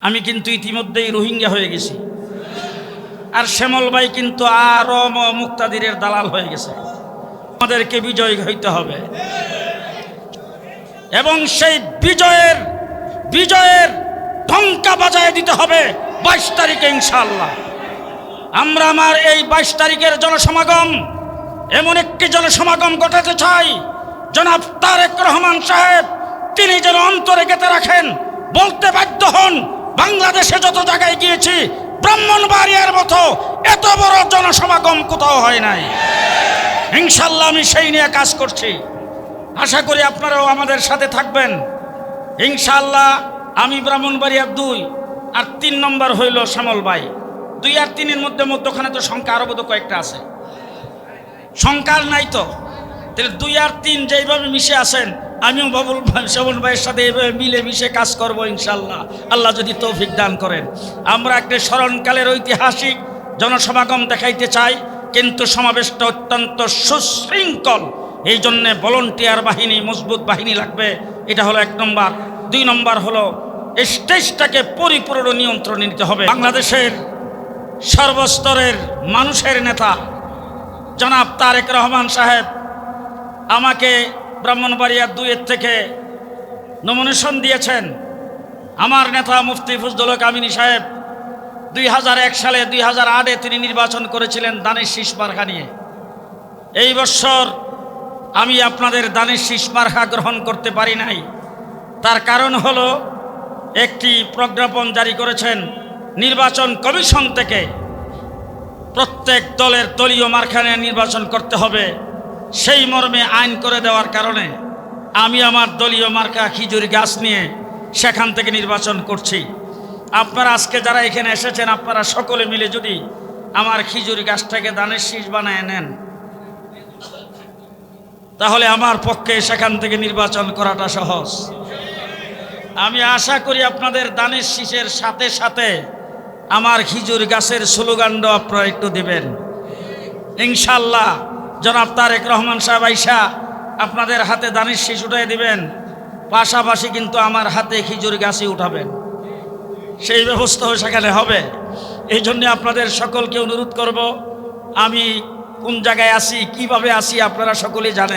আমি কিন্তু ইতিমধ্যেই রোহিঙ্গা হয়ে গেছি। আর শ্যামল ভাই কিন্তু আরও ম- মুক্তাদিরের দালাল হয়ে গেছে। আমাদেরকে বিজয় হইতে হবে। এবং সেই বিজয়ের বিজয়ের ঢঙ্কা বাজায় দিতে হবে বাইশ তারিখে ইনশাল্লাহ আমরা আমার এই বাইশ তারিখের জনসমাগম, এমন একটি জনসমাগম ঘটাতে চাই। জনাব তারেক রহমান সাহেব, তিনি যেন অন্তরে গেতে রাখেন, বলতে বাধ্য হন বাংলাদেশে যত জায়গায় গিয়েছি ব্রাহ্মণবাড়িয়ার মতো এত বড় জনসমাগম কোথাও হয় নাই। ইনশাল্লাহ আমি সেই নিয়ে কাজ করছি। আশা করি আপনারাও আমাদের সাথে থাকবেন। ইনশাল্লাহ আমি ব্রাহ্মণবাড়িয়ার দুই আর তিন নম্বর হইল শ্যামল ভাই। দুই আর তিনের মধ্যে মধ্যখানে তো সংখ্যা আরও বোধ কয়েকটা আছে। সংখ্যা নাই তো। তাহলে দুই আর তিন যেইভাবে মিশে আছেন আমিও বাবুল শ্যামল ভাইয়ের সাথে এইভাবে মিলে মিশে কাজ করব ইনশাল্লাহ। আল্লাহ যদি তৌফিক দান করেন। আমরা একটা স্মরণকালের ঐতিহাসিক জনসমাগম দেখাইতে চাই, কিন্তু সমাবেশটা অত্যন্ত সুশৃঙ্খল। এই জন্যে ভলন্টিয়ার বাহিনী, মজবুত বাহিনী লাগবে, এটা হলো এক নম্বর। দুই নম্বর হলো, স্টেজটাকে পরিপূর্ণ নিয়ন্ত্রণে নিতে হবে। বাংলাদেশের সর্বস্তরের মানুষের নেতা, জনাব তারেক রহমান সাহেব, আমাকে ব্রাহ্মণবাড়িয়া দুইয়ের থেকে নমিনেশন দিয়েছেন আমার নেতা মুফতি ফজদুল কামিনী সাহেব। দুই হাজার এক সালে, দুই হাজার আটে তিনি নির্বাচন করেছিলেন দানের শীষ মার্কা নিয়ে। এই বছর আমি আপনাদের দানের শীষ মার্কা গ্রহণ করতে পারি নাই। তার কারণ হলো একটি প্রজ্ঞাপন জারি করেছেন নির্বাচন কমিশন থেকে। প্রত্যেক দলের দলীয় মার্খানে নির্বাচন করতে হবে। সেই মর্মে আইন করে দেওয়ার কারণে আমি আমার দলীয় মার্কা খিজুর গাছ নিয়ে সেখান থেকে নির্বাচন করছি। আপনারা আজকে যারা এখানে এসেছেন, আপনারা সকলে মিলে যদি আমার খিজুর গাছটাকে দানের শীষ বানায় নেন, তাহলে আমার পক্ষে সেখান থেকে নির্বাচন করাটা সহজ। আমি আশা করি আপনাদের দানের শীষের সাথে সাথে আমার খিজুর গাছের স্লোগানটাও আপনারা একটু দেবেন। ইনশাল্লাহ জনাব তারেক রহমান সাহেব আইসা আপনাদের হাতে দানির শীষ উঠাই দিবেন। পাশাপাশি কিন্তু আমার হাতে খিজুর গাছি উঠাবেন। সেই ব্যবস্থাও সেখানে হবে। এই জন্যে আপনাদের সকলকে অনুরোধ করব, আমি কোন জায়গায় আসি কীভাবে আসি আপনারা সকলেই জানেন।